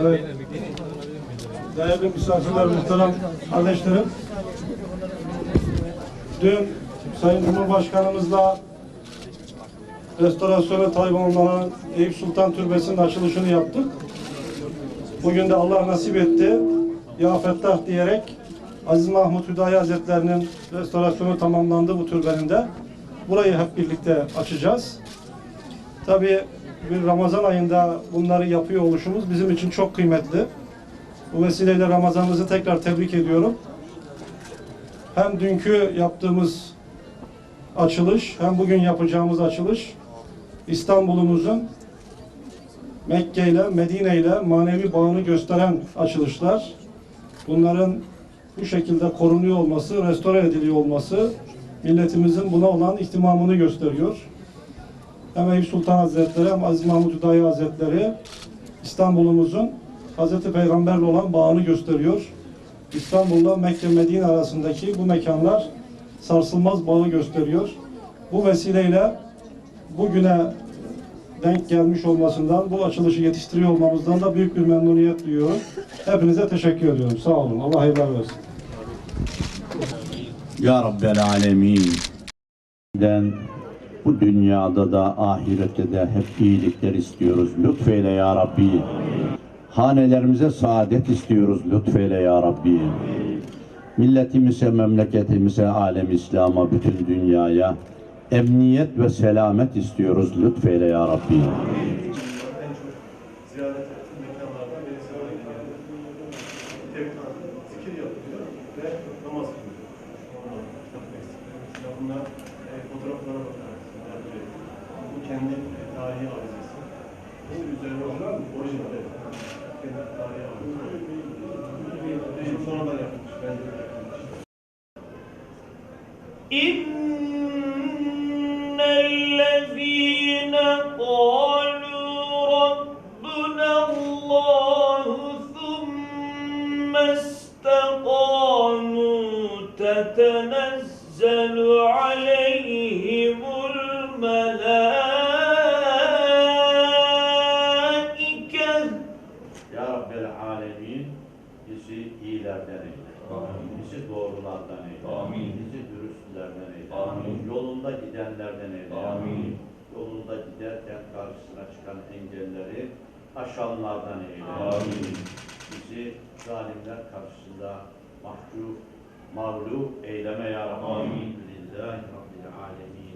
Evet. Değerli misafirler, muhterem kardeşlerim. Dün Sayın Cumhurbaşkanımızla restorasyon ve Tayvanlıların Eyüp Sultan Türbesi'nin açılışını yaptık. Bugün de Allah nasip etti. Ya Fettah diyerek Aziz Mahmut Hüdayi Hazretlerinin restorasyonu tamamlandı bu türbenin de. Burayı hep birlikte açacağız. Tabii bir Ramazan ayında bunları yapıyor oluşumuz bizim için çok kıymetli. Bu vesileyle Ramazanımızı tekrar tebrik ediyorum. Hem dünkü yaptığımız açılış hem bugün yapacağımız açılış İstanbul'umuzun Mekke ile Medine ile manevi bağını gösteren açılışlar. Bunların bu şekilde korunuyor olması, restore ediliyor olması milletimizin buna olan ihtimamını gösteriyor hem Eyüp Sultan Hazretleri hem Aziz Mahmud Hüdayi Hazretleri İstanbul'umuzun Hazreti Peygamberle olan bağını gösteriyor. İstanbul'la Mekke Medine arasındaki bu mekanlar sarsılmaz bağı gösteriyor. Bu vesileyle bugüne denk gelmiş olmasından, bu açılışı yetiştiriyor olmamızdan da büyük bir memnuniyet duyuyorum. Hepinize teşekkür ediyorum. Sağ olun. Allah hayırlar versin. Ya Rabbel Alemin. Bu dünyada da ahirette de hep iyilikler istiyoruz. Lütfeyle ya Rabbi. Hanelerimize saadet istiyoruz. Lütfeyle ya Rabbi. Milletimize, memleketimize, alem İslam'a, bütün dünyaya emniyet ve selamet istiyoruz. Lütfeyle ya Rabbi. bunlar e, fotoğraflara bu kendi tarihi arızası. Bu üzerine olan orijinal evet. Kendi tarihi. Benim sonradan yapmış. Ben de yapmış. إن doğrulardan eyle. Bizi dürüstlerden eyle. Yolunda gidenlerden eyle. Yolunda giderken karşısına çıkan engelleri aşanlardan eyle. Bizi zalimler karşısında mahcup, mağlup eyleme ya Rabbi. Lillahi Rabbil Alemin.